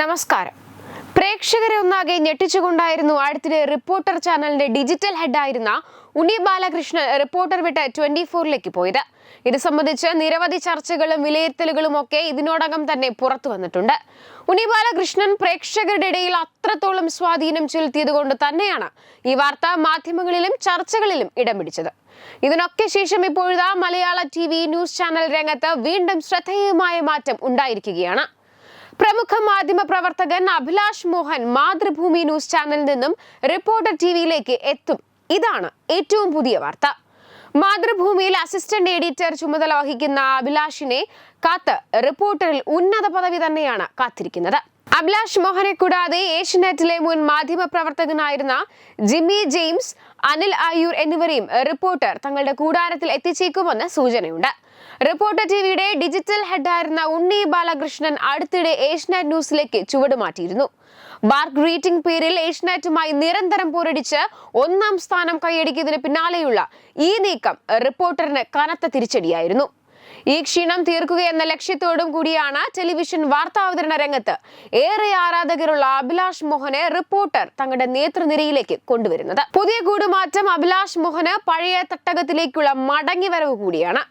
നമസ്കാരം. പ്രേക്ഷകരെ ഒന്നാകെ ഞെട്ടിച്ചുകൊണ്ടായിരുന്നു അടുത്തിടെ റിപ്പോർട്ടർ ചാനലിന്റെ ഡിജിറ്റൽ ഹെഡായിരുന്ന ഉണ്ണി ബാലകൃഷ്ണൻ റിപ്പോർട്ടർ വിട്ട് ട്വന്റി ഫോറിലേക്ക് പോയത്. ഇത് സംബന്ധിച്ച് നിരവധി ചർച്ചകളും വിലയിരുത്തലുകളും ഒക്കെ ഇതിനോടകം തന്നെ പുറത്തു വന്നിട്ടുണ്ട്. ഉണ്ണി ബാലകൃഷ്ണൻ പ്രേക്ഷകരുടെ ഇടയിൽ അത്രത്തോളം സ്വാധീനം ചെലുത്തിയത് കൊണ്ട് തന്നെയാണ് ഈ വാർത്ത മാധ്യമങ്ങളിലും ചർച്ചകളിലും ഇടം പിടിച്ചത്. ഇതിനൊക്കെ ശേഷം ഇപ്പോഴിതാ മലയാള ടി ന്യൂസ് ചാനൽ രംഗത്ത് വീണ്ടും ശ്രദ്ധേയമായ മാറ്റം ഉണ്ടായിരിക്കുകയാണ്. പ്രമുഖ മാധ്യമ പ്രവർത്തകൻ അഭിലാഷ് മോഹൻ മാതൃഭൂമി ന്യൂസ് ചാനലിൽ നിന്നും റിപ്പോർട്ടർ ടിവിയിലേക്ക് എത്തും. ഇതാണ് ഏറ്റവും പുതിയ വാർത്ത. മാതൃഭൂമിയിൽ അസിസ്റ്റന്റ് എഡിറ്റർ ചുമതല വഹിക്കുന്ന അഭിലാഷിനെ കാത്ത് റിപ്പോർട്ടറിൽ ഉന്നത പദവി തന്നെയാണ് കാത്തിരിക്കുന്നത്. അഭിലാഷ് മോഹനെ കൂടാതെ ഏഷ്യനെറ്റിലെ മുൻ മാധ്യമ പ്രവർത്തകനായിരുന്ന ജിമ്മി ജെയിംസ് അനിൽ ആയൂർ എന്നിവരെയും റിപ്പോർട്ടർ തങ്ങളുടെ കൂടാരത്തിൽ എത്തിച്ചേക്കുമെന്ന് സൂചനയുണ്ട്. റിപ്പോർട്ടർ ടിവിയുടെ ഡിജിറ്റൽ ഹെഡായിരുന്ന ഉണ്ണി ബാലകൃഷ്ണൻ അടുത്തിടെ ഏഷ്യനെറ്റ് ന്യൂസിലേക്ക് ചുവടുമാറ്റിയിരുന്നു. ബാർക്ക് ഗ്രീറ്റിംഗ് പേരിൽ ഏഷ്യനെറ്റുമായി നിരന്തരം പോരടിച്ച് ഒന്നാം സ്ഥാനം കൈയടിക്കുന്നതിന് പിന്നാലെയുള്ള ഈ നീക്കം റിപ്പോർട്ടറിന് കനത്ത തിരിച്ചടിയായിരുന്നു. ഈ ക്ഷീണം തീർക്കുക എന്ന ലക്ഷ്യത്തോടും കൂടിയാണ് ടെലിവിഷൻ വാർത്താവതരണ രംഗത്ത്. ഏറെ ആരാധകരുള്ള അഭിലാഷ് മോഹനെ റിപ്പോർട്ടർ തങ്ങളുടെ നേതൃനിരയിലേക്ക് കൊണ്ടുവരുന്നത്. പുതിയ കൂടുമാറ്റം അഭിലാഷ് മോഹന് പഴയ തട്ടകത്തിലേക്കുള്ള മടങ്ങിവരവ് കൂടിയാണ്.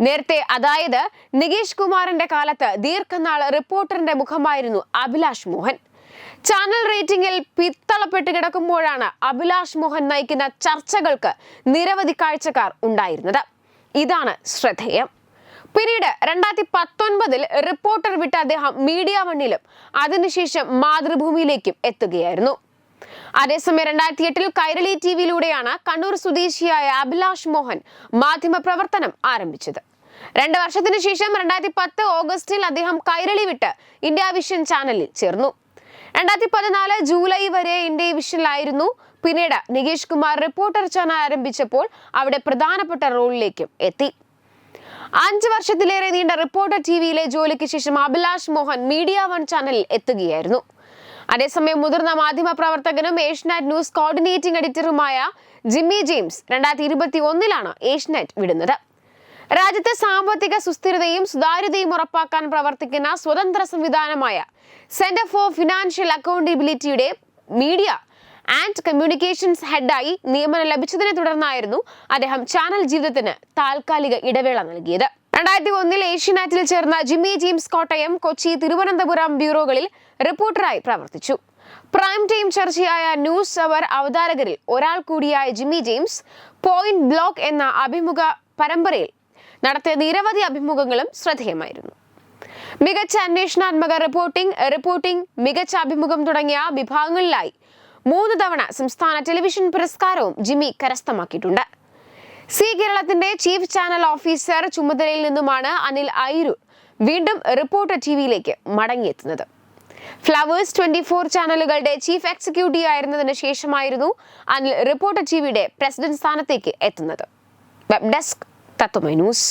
നേരത്തെ അതായത് നികേഷ് കുമാറിന്റെ കാലത്ത് ദീർഘനാൾ റിപ്പോർട്ടറിന്റെ മുഖമായിരുന്നു അഭിലാഷ് മോഹൻ. ചാനൽ റേറ്റിംഗിൽ പിത്തളപ്പെട്ട് കിടക്കുമ്പോഴാണ് അഭിലാഷ് മോഹൻ നയിക്കുന്ന ചർച്ചകൾക്ക് നിരവധി കാഴ്ചക്കാർ ഉണ്ടായിരുന്നത്. ഇതാണ് ശ്രദ്ധേയം. പിന്നീട് രണ്ടായിരത്തി പത്തൊൻപതിൽ റിപ്പോർട്ടർ വിട്ട അദ്ദേഹം മീഡിയ വണ്ണിലും അതിനുശേഷം മാതൃഭൂമിയിലേക്കും എത്തുകയായിരുന്നു. അതേസമയം രണ്ടായിരത്തി എട്ടിൽ കൈരളി ടി വിയിലൂടെയാണ് കണ്ണൂർ സ്വദേശിയായ അഭിലാഷ് മോഹൻ മാധ്യമ പ്രവർത്തനം ആരംഭിച്ചത്. രണ്ട് വർഷത്തിനു ശേഷം രണ്ടായിരത്തി പത്ത് ഓഗസ്റ്റിൽ അദ്ദേഹം കൈരളി വിട്ട് ഇന്ത്യ വിഷൻ ചാനലിൽ ചേർന്നു. രണ്ടായിരത്തി പതിനാല് ജൂലൈ വരെ ഇന്ത്യ വിഷനിലായിരുന്നു. പിന്നീട് നികേഷ് കുമാർ റിപ്പോർട്ടർ ചാനൽ ആരംഭിച്ചപ്പോൾ അവിടെ പ്രധാനപ്പെട്ട റോളിലേക്കും എത്തി. അഞ്ച് വർഷത്തിലേറെ നീണ്ട റിപ്പോർട്ടർ ടി വിയിലെ ജോലിക്ക് ശേഷം അഭിലാഷ് മോഹൻ മീഡിയ വൺ ചാനലിൽ എത്തുകയായിരുന്നു. അതേസമയം മുതിർന്ന മാധ്യമ പ്രവർത്തകനും ഏഷ്യനെറ്റ് ന്യൂസ് കോർഡിനേറ്റിംഗ് എഡിറ്ററുമായ ജിമ്മി ജെയിംസ് രണ്ടായിരത്തി ഇരുപത്തി ഒന്നിലാണ് ഏഷ്യനെറ്റ് വിടുന്നത്. രാജ്യത്തെ സാമ്പത്തിക സുസ്ഥിരതയും സുതാര്യതയും ഉറപ്പാക്കാൻ പ്രവർത്തിക്കുന്ന സ്വതന്ത്ര സംവിധാനമായ സെന്റർ ഫോർ ഫിനാൻഷ്യൽ അക്കൗണ്ടബിലിറ്റിയുടെ മീഡിയ ആൻഡ് കമ്മ്യൂണിക്കേഷൻസ് ഹെഡായി നിയമനം ലഭിച്ചതിനെ തുടർന്നായിരുന്നു അദ്ദേഹം ചാനൽ ജീവിതത്തിന് താൽക്കാലിക ഇടവേള നൽകിയത്. രണ്ടായിരത്തി ഒന്നിൽ ഏഷ്യനാറ്റിൽ ചേർന്ന ജിമ്മി ജെയിംസ് കോട്ടയം കൊച്ചി തിരുവനന്തപുരം ബ്യൂറോകളിൽ റിപ്പോർട്ടറായി പ്രവർത്തിച്ചു. പ്രൈം ടൈം ചർച്ചയായ ന്യൂസ് അവർ അവതാരകരിൽ ഒരാൾ കൂടിയായ ജിമ്മി ജെയിംസ് പോയിന്റ് ബ്ലോക്ക് എന്ന അഭിമുഖ പരമ്പരയിൽ നടത്തിയ നിരവധി അഭിമുഖങ്ങളും ശ്രദ്ധേയമായിരുന്നു. മികച്ച അന്വേഷണാത്മക റിപ്പോർട്ടിംഗ് റിപ്പോർട്ടിംഗ് മികച്ച അഭിമുഖം തുടങ്ങിയ വിഭാഗങ്ങളിലായി മൂന്ന് തവണ സംസ്ഥാന ടെലിവിഷൻ പുരസ്കാരവും ജിമ്മി കരസ്ഥമാക്കിയിട്ടുണ്ട്. സി കേരളത്തിന്റെ ചീഫ് ചാനൽ ഓഫീസർ ചുമതലയിൽ നിന്നുമാണ് അനിൽ ഐരൂർ വീണ്ടും റിപ്പോർട്ടർ ടി വിയിലേക്ക് മടങ്ങിയെത്തുന്നത്. ഫ്ലവേഴ്സ് ട്വന്റി ഫോർ ചാനലുകളുടെ ചീഫ് എക്സിക്യൂട്ടീവ് ആയിരുന്നതിന് ശേഷമായിരുന്നു അനിൽ റിപ്പോർട്ടർ ടി വിയുടെ പ്രസിഡന്റ് സ്ഥാനത്തേക്ക് എത്തുന്നത്. Web desk Tatwamayi news.